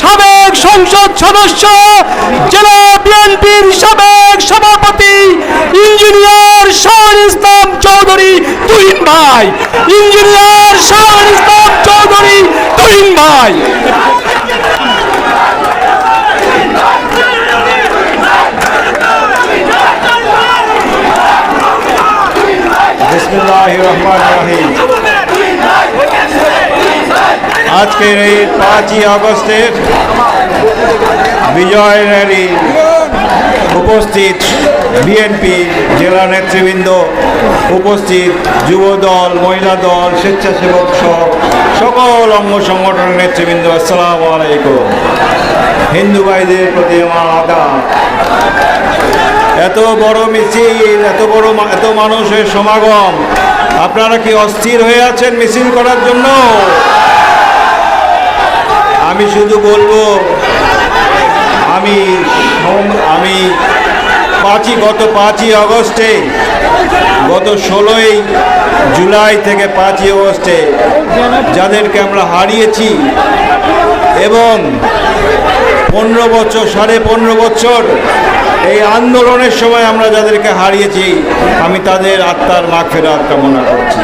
সাবেক সংসদ সদস্য, জেলা বিএনপির সাবেক সভাপতি, ইঞ্জিনিয়ার শাহরুল ইসলাম চৌধুরী তুহিন ভাই ইঞ্জিনিয়ার শাহরুল ইসলাম চৌধুরী তুহিন ভাই আজকের এই পাঁচই আগস্টের বিজয় র্যালি উপস্থিত বিএনপি জেলা নেতৃবৃন্দ, উপস্থিত যুবদল, মহিলা দল, স্বেচ্ছাসেবক সহ সকল অঙ্গ সংগঠনের নেতৃবৃন্দ, আসসালামু আলাইকুম। হিন্দু ভাইদের প্রতি আমার আদাব এত বড় মিছিল, এত বড় এত মানুষের সমাগম, আপনারা কি অস্থির হয়ে আছেন মিছিল করার জন্য? আমি শুধু বলব, আমি আমি পাঁচই, গত পাঁচই আগস্টে, গত ষোলোই জুলাই থেকে পাঁচই আগস্টে যাদেরকে আমরা হারিয়েছি এবং পনেরো বছর, সাড়ে পনেরো বছর এই আন্দোলনের সময় আমরা যাদেরকে হারিয়েছি, আমি তাদের আত্মার মাগ ফেরার কামনা করছি।